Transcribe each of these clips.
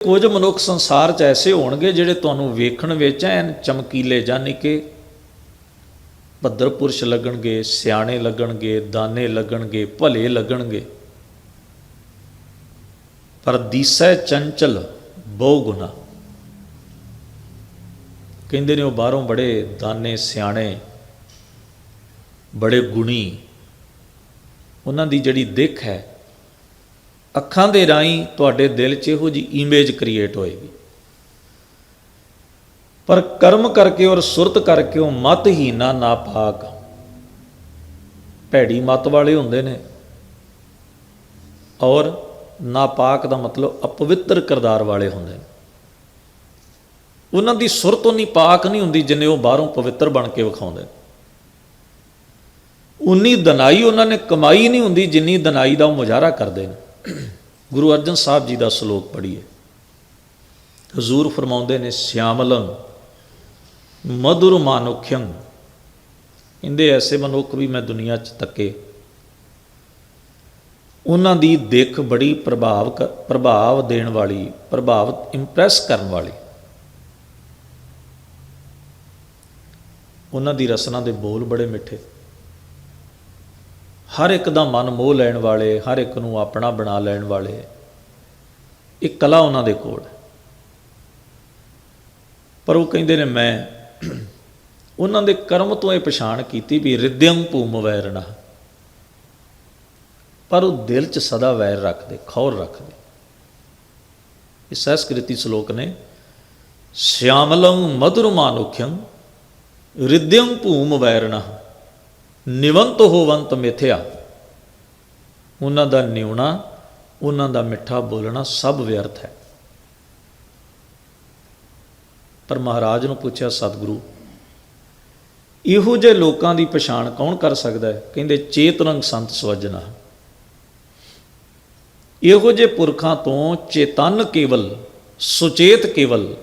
ਕੁਝ ਮਨੁੱਖ ਸੰਸਾਰ 'ਚ ਐਸੇ ਹੋਣਗੇ ਜਿਹੜੇ ਤੁਹਾਨੂੰ ਵੇਖਣ ਵਿੱਚ ਐਨ ਚਮਕੀਲੇ ਜਾਨੀ ਕਿ ਭੱਦਰ ਪੁਰਸ਼ ਲੱਗਣਗੇ, ਸਿਆਣੇ ਲੱਗਣਗੇ, ਦਾਨੇ ਲੱਗਣਗੇ, ਭਲੇ ਲੱਗਣਗੇ। ਪਰ ਦੀਸੈ ਚੰਚਲ ਬਹੁ ਗੁਨਾ ਕਹਿੰਦੇ ਨੇ ਉਹ ਬਾਹਰੋਂ ਬੜੇ ਦਾਨੇ, ਸਿਆਣੇ, ਬੜੇ ਗੁਣੀ। ਉਹਨਾਂ ਦੀ ਜਿਹੜੀ ਦਿੱਖ ਹੈ ਅੱਖਾਂ ਦੇ ਰਾਹੀਂ ਤੁਹਾਡੇ ਦਿਲ 'ਚ ਇਹੋ ਜੀ ਇਮੇਜ ਕ੍ਰੀਏਟ ਹੋਏਗੀ। ਪਰ ਕਰਮ ਕਰਕੇ ਔਰ ਸੁਰਤ ਕਰਕੇ ਉਹ ਮਤਹੀਨਾ ਨਾਪਾਕ। ਭੈੜੀ ਮਤ ਵਾਲੇ ਹੁੰਦੇ ਨੇ। ਔਰ ਨਾਪਾਕ ਦਾ ਮਤਲਬ ਅਪਵਿੱਤਰ ਕਿਰਦਾਰ ਵਾਲੇ ਹੁੰਦੇ ਨੇ। ਉਹਨਾਂ ਦੀ ਸੁਰਤ ਉਨੀ ਪਾਕ ਨਹੀਂ ਹੁੰਦੀ ਜਿੰਨੇ ਉਹ ਬਾਹਰੋਂ ਪਵਿੱਤਰ ਬਣ ਕੇ ਵਿਖਾਉਂਦੇ ਨੇ। ਉਨੀ ਦਨਾਈ ਉਹਨਾਂ ਨੇ ਕਮਾਈ ਨਹੀਂ ਹੁੰਦੀ ਜਿੰਨੀ ਦਨਾਈ ਦਾ ਉਹ ਮੁਜ਼ਾਹਰਾ ਕਰਦੇ ਨੇ। ਗੁਰੂ ਅਰਜਨ ਸਾਹਿਬ ਜੀ ਦਾ ਸ਼ਲੋਕ ਪੜ੍ਹੀਏ। ਹਜ਼ੂਰ ਫਰਮਾਉਂਦੇ ਨੇ, ਸਿਆਮਲੰ ਮధుਰ ਮਾਨੁਖਯੰ। ਇੰਦੇ ਐਸੇ ਮਨੁੱਖ ਵੀ ਮੈਂ ਦੁਨੀਆ 'ਚ ਤੱਕੇ। ਉਹਨਾਂ ਦੀ ਦਿੱਖ ਬੜੀ ਪ੍ਰਭਾਵ ਪ੍ਰਭਾਵ ਦੇਣ ਵਾਲੀ ਪ੍ਰਭਾਵਿਤ ਇੰਪ੍ਰੈਸ ਕਰਨ ਵਾਲੀ। ਉਹਨਾਂ ਦੀ ਰਸਨਾ ਦੇ ਬੋਲ ਬੜੇ ਮਿੱਠੇ। ਹਰ ਇੱਕ ਦਾ ਮਨ ਮੋਹ ਲੈਣ ਵਾਲੇ, ਹਰ ਇੱਕ ਨੂੰ ਆਪਣਾ ਬਣਾ ਲੈਣ ਵਾਲੇ। ਇਹ ਕਲਾ ਉਹਨਾਂ ਦੇ ਕੋਲ। ਪਰ ਉਹ ਕਹਿੰਦੇ ਨੇ, ਮੈਂ ਉਹਨਾਂ ਦੇ ਕਰਮ ਤੋਂ ਇਹ ਪਛਾਣ ਕੀਤੀ ਵੀ ਰਿਦਿਅੰ ਭੂਮ ਵੈਰਣਾ ਪਰ ਉਹ ਦਿਲ 'ਚ ਸਦਾ ਵੈਰ ਰੱਖਦੇ, ਖੌਰ ਰੱਖਦੇ। ਇਹ ਸੰਸਕ੍ਰਿਤੀ ਸ਼ਲੋਕ ਨੇ, ਸ਼ਿਆਮਲੰ ਮਧੁਰ ਮਾਨੁਖਯੰ ਰਿਦਿਅੰ ਭੂਮ ਵੈਰਣਾ ਨਿਵੰਤ ਹੋਵੰਤ ਮਿਥਿਆ। ਉਹਨਾਂ ਦਾ ਨਿਉਣਾ, ਉਹਨਾਂ ਦਾ ਮਿੱਠਾ ਬੋਲਣਾ ਸਭ ਵਿਅਰਥ ਹੈ। ਪਰ ਮਹਾਰਾਜ ਨੂੰ ਪੁੱਛਿਆ, ਸਤਿਗੁਰੂ, ਇਹੋ ਜਿਹੇ ਲੋਕਾਂ ਦੀ ਪਛਾਣ ਕੌਣ ਕਰ ਸਕਦਾ ਹੈ? ਕਹਿੰਦੇ, ਚੇਤਨੰਗ ਸੰਤ ਸਵਜਨਾ ਇਹੋ ਜਿਹੇ ਪੁਰਖਾਂ ਤੋਂ ਚੇਤਨ ਕੇਵਲ, ਸੁਚੇਤ ਕੇਵਲ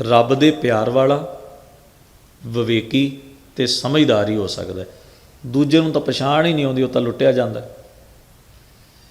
ਰੱਬ ਦੇ ਪਿਆਰ ਵਾਲਾ, ਵਿਵੇਕੀ ਤੇ ਸਮਝਦਾਰ ਹੀ ਹੋ। ਸਕਦਾ ਦੂਜੇ ਨੂੰ ਤਾਂ ਪਛਾਣ ਹੀ ਨਹੀਂ ਆਉਂਦੀ, ਉਹ ਤਾਂ ਲੁੱਟਿਆ ਜਾਂਦਾ